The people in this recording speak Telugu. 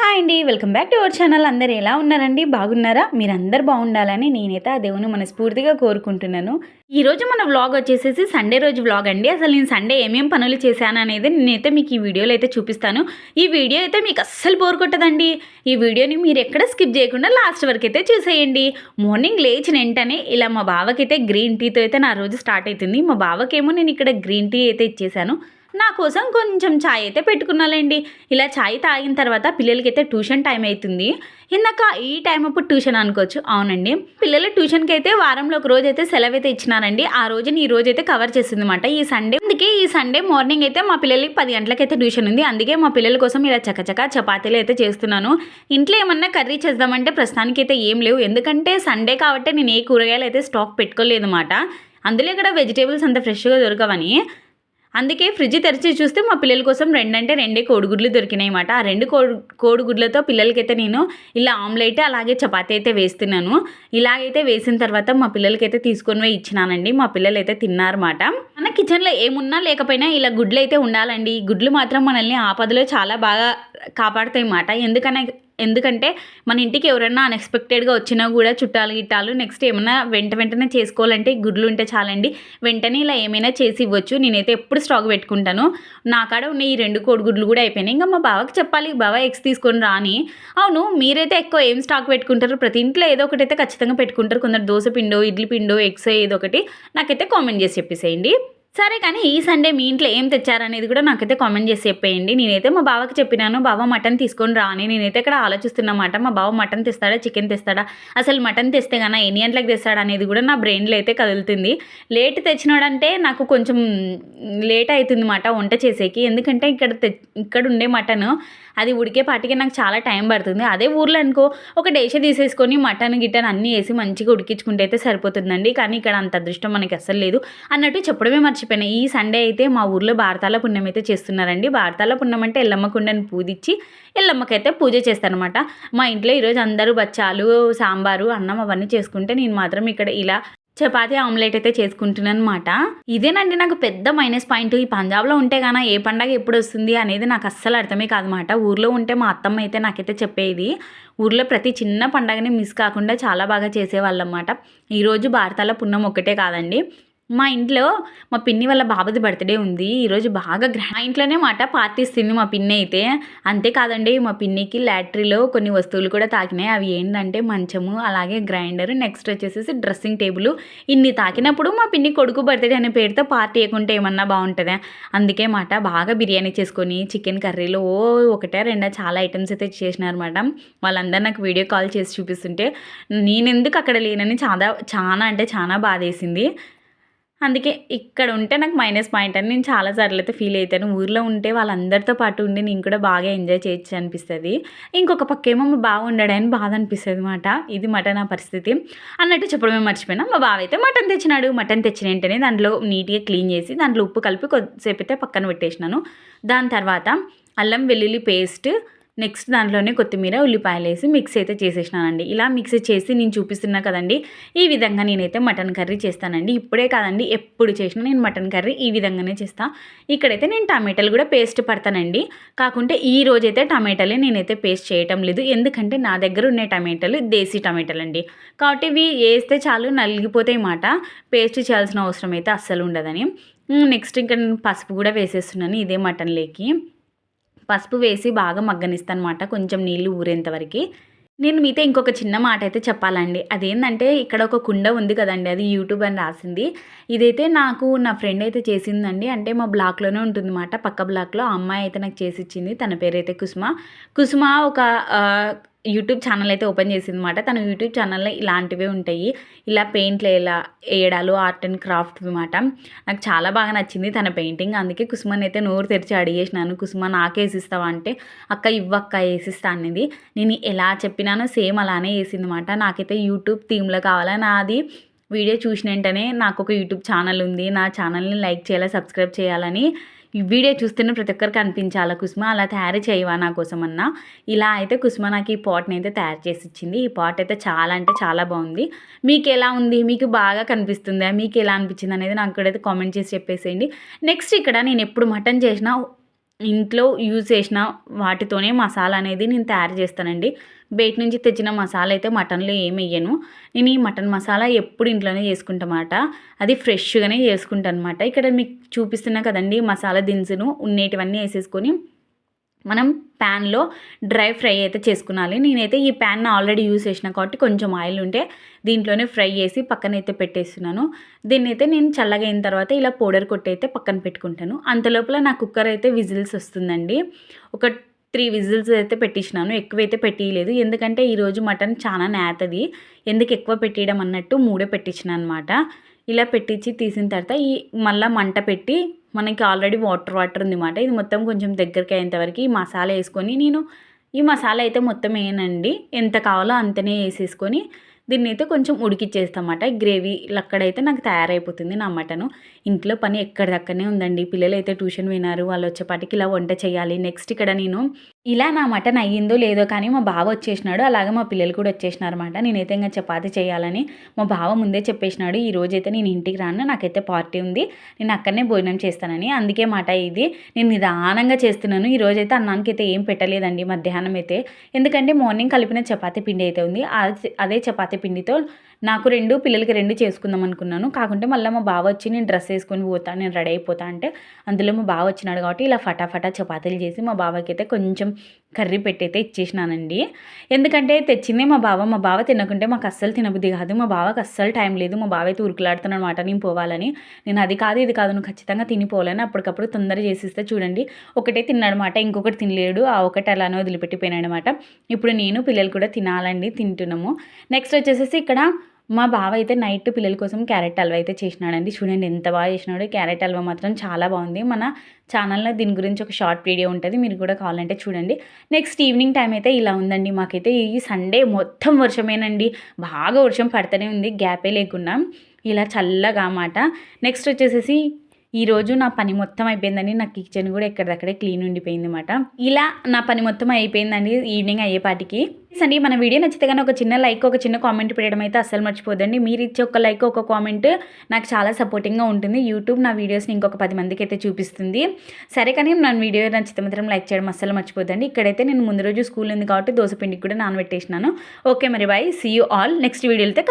హాయ్ అండి. Welcome back to our channel. అందరు ఎలా ఉన్నారండి? బాగున్నారా? మీరందరు బాగుండాలని నేనైతే ఆ దేవుని మనస్ఫూర్తిగా కోరుకుంటున్నాను. ఈ రోజు మన వ్లాగ్ వచ్చేసేసి సండే రోజు వ్లాగ్ అండి. అసలు నేను సండే ఏమేం పనులు చేశాను అనేది నేనైతే మీకు ఈ వీడియోలో అయితే చూపిస్తాను. ఈ వీడియో అయితే మీకు అస్సలు బోర్ కొట్టదండి. ఈ వీడియోని మీరు ఎక్కడ స్కిప్ చేయకుండా లాస్ట్ వరకు అయితే చూసేయండి. మార్నింగ్ లేచిన వెంటనే ఇలా మా బావకైతే గ్రీన్ టీతో అయితే నా రోజు స్టార్ట్ అవుతుంది మా బావకేమో నేను ఇక్కడ గ్రీన్ టీ అయితే ఇచ్చేసాను నా కోసం కొంచెం ఛాయ్ అయితే పెట్టుకున్నాలండి. ఇలా ఛాయ్ తాగిన తర్వాత పిల్లలకైతే ట్యూషన్ టైం అవుతుంది ఇందాక ఈ టైం అప్పుడు ట్యూషన్ అనుకోవచ్చు. అవునండి. పిల్లల ట్యూషన్కి అయితే వారంలో ఒక రోజు అయితే సెలవు అయితే ఇచ్చినారండి. ఆ రోజుని ఈ రోజు అయితే కవర్ చేసింది అనమాట ఈ సండే అందుకే ఈ సండే మార్నింగ్ అయితే మా పిల్లలకి పది గంటలకైతే ట్యూషన్ ఉంది. అందుకే మా పిల్లల కోసం ఇలా చకచక చపాతీలు అయితే చేస్తున్నాను. ఇంట్లో ఏమన్నా కర్రీ చేద్దామంటే ప్రస్తుతానికి అయితే ఏం లేవు. ఎందుకంటే సండే కాబట్టి నేను ఏ కూరగాయలు అయితే స్టాక్ పెట్టుకోలేదు అనమాట అందులో ఇక్కడ వెజిటేబుల్స్ అంత ఫ్రెష్గా దొరకవని. అందుకే ఫ్రిడ్జ్ తెరిచి చూస్తే మా పిల్లల కోసం రెండంటే రెండే కోడిగుడ్లు దొరికినాయి అన్నమాట ఆ రెండు కోడి కోడిగుడ్లతో పిల్లలకైతే నేను ఇలా ఆమ్లెట్ అలాగే చపాతీ అయితే వేస్తున్నాను. ఇలాగైతే వేసిన తర్వాత మా పిల్లలకైతే తీసుకొని పోయి ఇచ్చినానండి. మా పిల్లలు అయితే తిన్నారన్నమాట. మన కిచెన్లో ఏమున్నా లేకపోయినా ఇలా గుడ్లు అయితే ఉండాలండి. ఈ గుడ్లు మాత్రం మనల్ని ఆపదలో చాలా బాగా కాపాడుతాయి అన్నమాట ఎందుకనే ఎందుకంటే మన ఇంటికి ఎవరైనా అన్ఎక్స్పెక్టెడ్గా వచ్చినా కూడా చుట్టాలు గిట్టాలు నెక్స్ట్ ఏమైనా వెంట వెంటనే చేసుకోవాలంటే గుడ్లు ఉంటే చాలండి. వెంటనే ఇలా ఏమైనా చేసి ఇవ్వచ్చు. నేనైతే ఎప్పుడు స్టాక్ పెట్టుకుంటాను. నా కాడ ఉన్న ఈ రెండు కోడిగుడ్లు కూడా అయిపోయినాయి. ఇంకా మా బావకి చెప్పాలి. బావ ఎగ్స్ తీసుకొని రాని. అవును మీరైతే ఎక్కువ ఏం స్టాక్ పెట్టుకుంటారు? ప్రతి ఇంట్లో ఏదో ఒకటి అయితే ఖచ్చితంగా పెట్టుకుంటారు. కొందరు దోశ పిండో ఇడ్లీ పిండో ఎగ్స్ ఏదో ఒకటి. నాకైతే కామెంట్ చేసి చెప్పేసేయండి. సరే కానీ ఈ సండే మీ ఇంట్లో ఏం తెచ్చారనేది కూడా నాకైతే కామెంట్ చేసి చెప్పేయండి. నేనైతే మా బావకి చెప్పినాను బావ మటన్ తీసుకొని రా అని. నేనైతే ఇక్కడ ఆలోచిస్తున్నమాట మా బావ మటన్ తెస్తాడా చికెన్ తెస్తాడా? అసలు మటన్ తెస్తే కన్నా ఎన్ని గంటలకు తెస్తాడా? అనేది కూడా నా బ్రెయిన్లో అయితే కదులుతుంది. లేట్ తెచ్చినాడంటే నాకు కొంచెం లేట్ అవుతుంది మాట వంట చేసేకి. ఎందుకంటే ఇక్కడ తె ఇక్కడ ఉండే మటన్ అది ఉడికే పాటికి నాకు చాలా టైం పడుతుంది. అదే ఊర్లో అనుకో ఒక డేష తీసేసుకొని మటన్ గిట్టన్ అన్నీ వేసి మంచిగా ఉడికించుకుంటే అయితే సరిపోతుందండి. కానీ ఇక్కడ అంత అదృష్టం మనకి అస్సలు లేదు. అన్నట్టు చెప్పడమే మర్చిపోయినా. ఈ సండే అయితే మా ఊర్లో భారతాల పుణ్యం అయితే చేస్తున్నారండి. భారతాల పుణ్యం అంటే ఎల్లమ్మ కుండని పూజించి ఎల్లమ్మకైతే పూజ చేస్తారనమాట మా ఇంట్లో ఈరోజు అందరూ బచ్చాలు సాంబారు అన్నం అవన్నీ చేసుకుంటే నేను మాత్రం ఇక్కడ ఇలా చపాతి ఆమ్లెట్ అయితే చేసుకుంటున్నాను అనమాట ఇదేనండి నాకు పెద్ద మైనస్ పాయింట్. ఈ పంజాబ్లో ఉంటే గానా ఏ పండగ ఎప్పుడు వస్తుంది అనేది నాకు అస్సలు అర్థమే కాదన్నమాట. ఊర్లో ఉంటే మా అత్తమ్మ అయితే నాకైతే చెప్పేది. ఊర్లో ప్రతి చిన్న పండగని మిస్ కాకుండా చాలా బాగా చేసేవాళ్ళు అనమాట ఈరోజు భారతాల పుణ్యం ఒక్కటే కాదండి. మా ఇంట్లో మా పిన్ని వాళ్ళ బాబుది బర్త్డే ఉంది. ఈరోజు బాగా గ్రహ మా ఇంట్లోనే మాట పార్టీ ఇస్తుంది మా పిన్ని అయితే. అంతేకాదండి మా పిన్నికి లాటరీలో కొన్ని వస్తువులు కూడా తాకినాయి. అవి ఏంటంటే మంచము అలాగే గ్రైండర్ నెక్స్ట్ వచ్చేసి డ్రెస్సింగ్ టేబుల్ ఇన్ని తాకినప్పుడు మా పిన్ని కొడుకు బర్త్డే అనే పేరుతో పార్టీ ఇవ్వకుంటే ఏమన్నా బాగుంటుందా? అందుకే మాట బాగా బిర్యానీ చేసుకొని చికెన్ కర్రీలో ఓ ఒకటే రెండా చాలా ఐటమ్స్ అయితే చేసినారు మేడం. వాళ్ళందరూ నాకు వీడియో కాల్ చేసి చూపిస్తుంటే నేనెందుకు అక్కడ లేనని చాలా చాలా అంటే చాలా బాధేసింది. అందుకే ఇక్కడ ఉంటే నాకు మైనస్ పాయింట్ అని నేను చాలాసార్లు అయితే ఫీల్ అవుతాను ఊర్లో ఉంటే వాళ్ళందరితో పాటు ఉండి నేను కూడా బాగా ఎంజాయ్ చేయొచ్చు అనిపిస్తుంది. ఇంకొక పక్క ఏమో మా బావ ఉండడని బాధ అనిపిస్తుంది అనమాట ఇది మటన్ నా పరిస్థితి. అన్నట్టు చెప్పడమే మర్చిపోయినా. మా బావ అయితే మటన్ తెచ్చినాడు. మటన్ తెచ్చిన వెంటనే దాంట్లో నీట్గా క్లీన్ చేసి దాంట్లో ఉప్పు కలిపి కొద్దిసేపు అయితే పక్కన పెట్టేసినాను. దాని తర్వాత అల్లం వెల్లుల్లి పేస్ట్ నెక్స్ట్ దాంట్లోనే కొత్తిమీర ఉల్లిపాయలు వేసి మిక్స్ అయితే చేసేసినానండి. ఇలా మిక్స్ చేసి నేను చూపిస్తున్నా కదండి ఈ విధంగా నేనైతే మటన్ కర్రీ చేస్తానండి. ఇప్పుడే కాదండి ఎప్పుడు చేసినా నేను మటన్ కర్రీ ఈ విధంగానే చేస్తా. ఇక్కడైతే నేను టమాటాలు కూడా పేస్ట్ పడతానండి. కాకుంటే ఈ రోజైతే టమాటాలే నేనైతే పేస్ట్ చేయటం లేదు. ఎందుకంటే నా దగ్గర ఉన్న టమాటాలు దేశీ టమాటాలు అండి కాబట్టి ఇవి వేస్తే చాలు నలిగిపోతాయి మాట. పేస్ట్ చేయాల్సిన అవసరం అయితే అస్సలు ఉండదని. నెక్స్ట్ ఇంకా నేను పసుపు కూడా వేసేస్తున్నాను ఇదే మటన్లోకి. పసుపు వేసి బాగా మగ్గనిస్తానమాట కొంచెం నీళ్ళు ఊరేంతవరకు నేను మీతో ఇంకొక చిన్న మాట అయితే చెప్పాలండి. అదేంటంటే ఇక్కడ ఒక కుండ ఉంది కదండి అది యూట్యూబ్ అని రాసింది. ఇదైతే నాకు నా ఫ్రెండ్ అయితే చేసిందండి. అంటే మా బ్లాక్లోనే ఉంటుంది అన్నమాట పక్క బ్లాక్లో అమ్మాయి అయితే నాకు చేసి ఇచ్చింది తన పేరైతే కుసుమ. కుసుమ ఒక యూట్యూబ్ ఛానల్ అయితే ఓపెన్ చేసింది అనమాట తన యూట్యూబ్ ఛానల్లో ఇలాంటివే ఉంటాయి. ఇలా పెయింట్లు ఇలా వేయడాలు ఆర్ట్ అండ్ క్రాఫ్ట్ అనమాట నాకు చాలా బాగా నచ్చింది తన పెయింటింగ్. అందుకే కుసుమని అయితే నోరు తెరిచి అడిగేసినాను. కుసుమ నాకు వేసిస్తావా అంటే అక్క ఇవ్వక్క వేసిస్తా అనేది. నేను ఎలా చెప్పినానో సేమ్ అలానే వేసింది అనమాట నాకైతే యూట్యూబ్ థీమ్లో కావాలా? నాది వీడియో చూసిన వెంటనే నాకు ఒక యూట్యూబ్ ఛానల్ ఉంది. నా ఛానల్ని లైక్ చేయాలా? సబ్స్క్రైబ్ చేయాలని ఈ వీడియో చూస్తున్న ప్రతి ఒక్కరికి అనిపించాలా? కుసుమ అలా తయారు చేయవా నా కోసం అన్న? ఇలా అయితే కుసుమ నాకు ఈ పాట్ని అయితే తయారు చేసి ఇచ్చింది. ఈ పాట్ అయితే చాలా అంటే చాలా బాగుంది. మీకు ఎలా ఉంది? మీకు బాగా కనిపిస్తుందా? మీకు ఎలా అనిపించింది అనేది నాకు ఇక్కడైతే అయితే కామెంట్ చేసి చెప్పేసేయండి. నెక్స్ట్ ఇక్కడ నేను ఎప్పుడు మటన్ చేసినా ఇంట్లో యూజ్ చేసిన వాటితోనే మసాలా అనేది నేను తయారు చేస్తానండి. బయట నుంచి తెచ్చిన మసాలా అయితే మటన్లో ఏమి వేయను. నేను ఈ మటన్ మసాలా ఎప్పుడు ఇంట్లోనే చేసుకుంటామాట అది ఫ్రెష్గానే చేసుకుంటాను అనమాట ఇక్కడ మీకు చూపిస్తున్నా కదండి మసాలా దినుసును ఉన్నేటివన్నీ వేసేసుకొని మనం ప్యాన్లో డ్రై ఫ్రై అయితే చేసుకున్నాలి నేనైతే ఈ ప్యాన్ ఆల్రెడీ యూస్ చేసిన కాబట్టి కొంచెం ఆయిల్ ఉంటే దీంట్లోనే ఫ్రై చేసి పక్కన అయితే పెట్టేస్తున్నాను. దీన్ని అయితే నేను చల్లగా అయిన తర్వాత ఇలా పౌడర్ కొట్టి అయితే పక్కన పెట్టుకుంటాను. అంతలోపల నా కుక్కర్ అయితే విజిల్స్ వస్తుందండి. ఒక త్రీ విజిల్స్ అయితే పెట్టించినాను. ఎక్కువైతే పెట్టియలేదు. ఎందుకంటే ఈరోజు మటన్ చాలా నేతది. ఎందుకు ఎక్కువ పెట్టేయడం అన్నట్టు మూడే పెట్టించిన అనమాట ఇలా పెట్టించి తీసిన తర్వాత ఈ మళ్ళీ మంట పెట్టి మనకి ఆల్రెడీ వాటర్ వాటర్ ఉంది ఇది మొత్తం కొంచెం దగ్గరికి అయ్యేంతవరకు ఈ మసాలా వేసుకొని నేను ఈ మసాలా అయితే మొత్తం వేయనండి. ఎంత కావాలో అంతనే వేసేసుకొని దీన్ని అయితే కొంచెం ఉడికిచ్చేస్తామన్నమాట గ్రేవీ అక్కడైతే నాకు తయారైపోతుంది నా మటను. ఇంట్లో పని ఎక్కడిదక్కడనే ఉందండి. పిల్లలు అయితే ట్యూషన్ వినారు వాళ్ళు వచ్చేపాటికి ఇలా వంట చేయాలి. నెక్స్ట్ ఇక్కడ నేను ఇలా నా మటన్ అయ్యిందో లేదో కానీ మా బావ వచ్చేసినాడు అలాగే మా పిల్లలు కూడా వచ్చేసినారు అనమాట నేనైతే ఇంకా చపాతి చేయాలని మా బావ ముందే చెప్పేసినాడు ఈ రోజైతే నేను ఇంటికి రాను నాకైతే పార్టీ ఉంది నేను అక్కడనే భోజనం చేస్తానని. అందుకే మాట ఇది నేను నిదానంగా చేస్తున్నాను ఈ రోజైతే అన్నానికి అయితే ఏం పెట్టలేదండి మధ్యాహ్నం అయితే. ఎందుకంటే మార్నింగ్ కలిపిన చపాతీ పిండి అయితే ఉంది అదే చపాతీ పిండితో నాకు రెండు పిల్లలకి రెండు చేసుకుందాం అనుకున్నాను. కాకుంటే మళ్ళీ మా బావ వచ్చి నేను డ్రెస్ వేసుకొని పోతా నేను రెడీ అయిపోతా అంటే అందులో మా బావ వచ్చినాడు కాబట్టి ఇలా ఫటాఫటా చపాతీలు చేసి మా బావకి అయితే కొంచెం కర్రీ పెట్టయితే ఇచ్చేసినానండి. ఎందుకంటే తెచ్చిందే మా బావ మా బావ తినకుంటే మాకు అస్సలు తినబుద్ధి కాదు. మా బావకి అస్సలు టైం లేదు. మా బావ అయితే ఉరుకులాడుతున్నాడు అనమాట నేను పోవాలని. నేను అది కాదు ఇది కాదు నువ్వు ఖచ్చితంగా తినిపోవాలని అప్పటికప్పుడు తొందర చేసిస్తే చూడండి. ఒకటే తిన్నాడనమాట ఇంకొకటి తినలేడు. ఆ ఒకటి అలానే వదిలిపెట్టిపోయినాడనమాట ఇప్పుడు నేను పిల్లలు కూడా తినాలండి తింటున్నాము. నెక్స్ట్ వచ్చేసేసి ఇక్కడ మా బావ అయితే నైట్ పిల్లల కోసం క్యారెట్ హల్వా అయితే చేసినాడండి. చూడండి ఎంత బాగా చేసినాడు. క్యారెట్ హల్వా మాత్రం చాలా బాగుంది. మన ఛానల్లో దీని గురించి ఒక షార్ట్ వీడియో ఉంటుంది. మీరు కూడా కావాలంటే చూడండి. నెక్స్ట్ ఈవినింగ్ టైం అయితే ఇలా ఉందండి. మాకైతే ఈ సండే మొత్తం వర్షమేనండి. బాగా వర్షం పడుతూనే ఉంది. గ్యాపే లేకుండా ఇలా చల్లగా అన్నమాట నెక్స్ట్ వచ్చేసేసి ఈరోజు నా పని మొత్తం అయిపోయిందండి నా కిచెన్ కూడా ఎక్కడిదక్కడే క్లీన్ ఉండిపోయింది అనమాట ఇలా నా పని మొత్తం అయిపోయిందండి ఈవినింగ్ అయ్యేపాటికి. అండి మన వీడియో నచ్చితే కానీ ఒక చిన్న లైక్ ఒక చిన్న కామెంట్ పెట్టడం అయితే అసలు మర్చిపోదండి మీరు ఇచ్చే ఒక లైక్ ఒక కామెంట్ నాకు చాలా సపోర్టింగ్గా ఉంటుంది. యూట్యూబ్ నా వీడియోస్ని ఇంకొక పది మందికి అయితే చూపిస్తుంది. సరే కానీ నా వీడియో నచ్చితే మాత్రం లైక్ చేయడం అస్సలు మర్చిపోదండి ఇక్కడైతే నేను ముందు రోజు స్కూల్ ఉంది కాబట్టి దోశ పిండికి కూడా నానబెట్టేసినాను. ఓకే మరి bye see you all next వీడియోతో